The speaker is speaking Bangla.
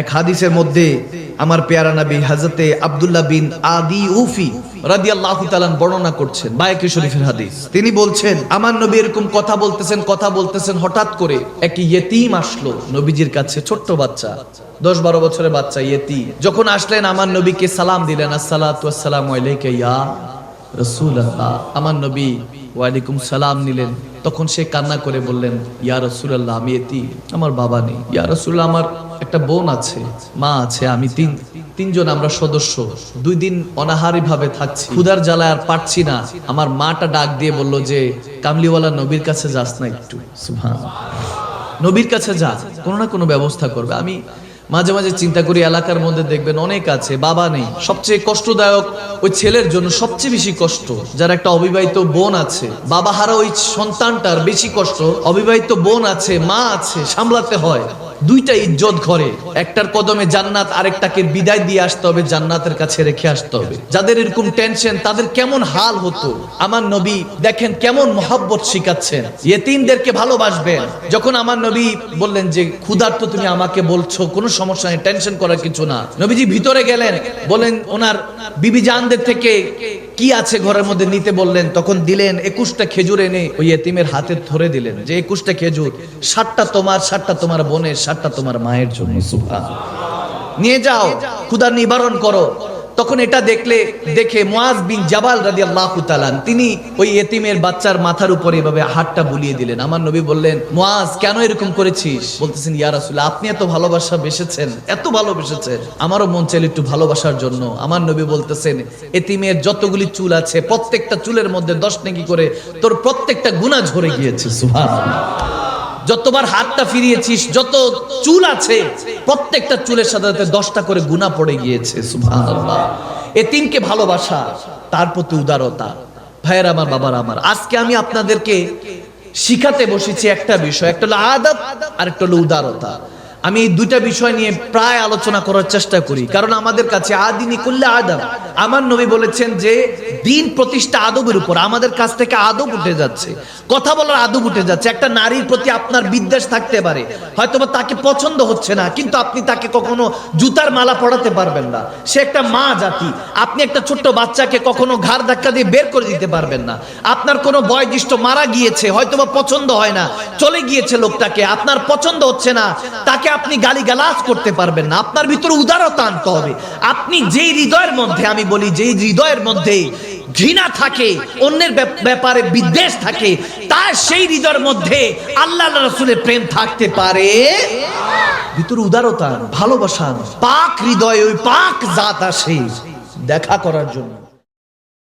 এক হাদিসের মধ্যে আমার পেয়ারা নবী হাজরতে আব্দুল্লাহ বিন আদি উফি রাদিয়াল্লাহু তাআলা বর্ণনা করছেন, বায়াকে শরীফের হাদিস। তিনি বলছেন, আমার নবী এরকম কথা বলতেছেন কথা বলতেছেন, হঠাৎ করে এক ইয়েতিম আসলো নবীজির কাছে, ছোট্ট বাচ্চা দশ বারো বছরের বাচ্চা ইয়েতি যখন আসলেন, আমার নবীকে সালাম দিলেন, আসসালাতু আসসালামু আলাইকা ইয়া রাসূলুল্লাহ। আমার নবী ওয়ালাইকুম সালাম নিলেন। তখন সে কান্না করে বললেন, ইয়া রাসূলুল্লাহ, আমি এতি, আমার বাবা নেই। ইয়া রাসূলুল্লাহ, আমার একটা বোন আছে, মা আছে, আমি তিন, তিনজন আমরা সদস্য। দুই দিন অনাহারি ভাবে থাকছি। ক্ষুধার জ্বালায় আর পারছি না। আমার মাটা ডাক দিয়ে বলল যে, কামলিওয়ালা নবীর কাছে যাস না একটু। নবীর কাছে যা, কোনো না কোনো ব্যবস্থা করবে। আমি মাঝে মাঝে চিন্তা করি এলাকার মধ্যে দেখবেন অনেক আছে, বাবা নেই। সবচেয়ে কষ্টদায়ক ওই ছেলের জন্য সবচেয়ে বেশি কষ্ট, যার একটা অবিবাহিত বোন আছে। বাবা হারা ওই সন্তানটার বেশি কষ্ট, অবিবাহিত বোন আছে, মা আছে, সামলাতে হয়। দুইটা ইজ্জত ঘরে। একটার কদমে জান্নাত, আরেকটাকে বিদায় দিয়ে আসতে হবে, জান্নাতের কাছে রেখে আসতে হবে। যাদের এরকম টেনশন তাদের কেমন হাল হতো? আমার নবী দেখেন কেমন মহাব্বত শিখাচ্ছেন। ইয়েতিমদেরকে ভালোবাসবেন। যখন আমার নবী বললেন যে, ক্ষুধার্ত তুমি আমাকে বলছো, কোনো সমস্যা নেই টেনশন করার কিছু না। নবীজি ভিতরে গেলেন, বলেন, ওনার বিবি জানদের থেকে কি আছে ঘরের মধ্যে? নিতে বললেন, তখন দিলেন, একুশটা খেজুর এনে ওই এতিমের হাতে ধরে দিলেন। যে একুশটা খেজুর ষাটটা তোমার ষাটটা তোমার বোনের ষাটটা তোমার মায়ের জন্য নিয়ে যাও ক্ষুধার নিবারণ করো। তখন এটা দেখলে, দেখে মুয়াজ বিন জাবাল রাদিয়াল্লাহু তাআলা, তিনি ওই এতিমের বাচ্চার মাথার উপরে এভাবে হাতটা বুলিয়ে দিলেন। আমার নবী বললেন মুয়াজ কেন এরকম করেছিস? বলতেছেন, ইয়া রাসূলুল্লাহ আপনি এত ভালোবাসা বেসেছেন, এত ভালোবেসেছেন। আমারও মন চাইল একটু ভালোবাসার জন্য। আমার নবী বলতেছেন, এতিমের যতগুলি চুল আছে, প্রত্যেকটা চুলের মধ্যে দশ নেকি করে তোর প্রত্যেকটা গুনাহ ঝরে গিয়েছে, সুবহানাল্লাহ। যতবার হাতটা ফিরিয়েছিস, যত চুল আছে, প্রত্যেকটা চুলের সাথে সাথে দশটা করে গুণা পড়ে গিয়েছে এতিমকে ভালোবাসা, তার প্রতি উদারতা। ভাইয়ের আমার, বাবার আমার, আজকে আমি আপনাদেরকে শিখাতে বসেছি একটা বিষয়, একটা হলো আদব আর একটা হলো উদারতা। আমি এই দুইটা বিষয় নিয়ে প্রায় আলোচনা করার চেষ্টা করি। কারণ আমাদের কাছে আদিনী করলে আদব আমার নবী বলেছেন যে, দিন প্রতিষ্ঠা আদবের উপর। আমাদের কাছ থেকে আদব উঠে যাচ্ছে। কথা বলার আদব উঠে যাচ্ছে। একটা নারীর প্রতি আপনার বিদ্বেষ থাকতে পারে। হয়তো তাকে পছন্দ হচ্ছে না, কিন্তু আপনি তাকে কখনো জুতার মালা পড়াতে পারবেন না। সে একটা মা জাতি। আপনি একটা ছোট্ট বাচ্চাকে কখনো ঘাড় ধাক্কা দিয়ে বের করে দিতে পারবেন না। আপনার কোনো বয়োজ্যেষ্ঠ মারা গিয়েছে হয়তো বা পছন্দ হয় না। চলে গিয়েছে লোকটাকে। আপনার পছন্দ হচ্ছে না। তাকে আপনি গালি গালিগালাজ করতে পারবেন না। আপনার ভিতরে উদারতা আনতে হবে। আপনি যেই হৃদয়ের মধ্যে, আমি বলি যেই হৃদয়ের মধ্যে ঘৃণা থাকে, অন্যের ব্যাপ- ব্যাপারে বিদ্বেষ থাকে, তার সেই হৃদয়ের মধ্যে আল্লাহ রসুলের প্রেম থাকতে পারে। ভিতরে উদারতা ভালোবাসা পাক হৃদয়ে ওই পাক জাত আসে দেখা করার জন্য।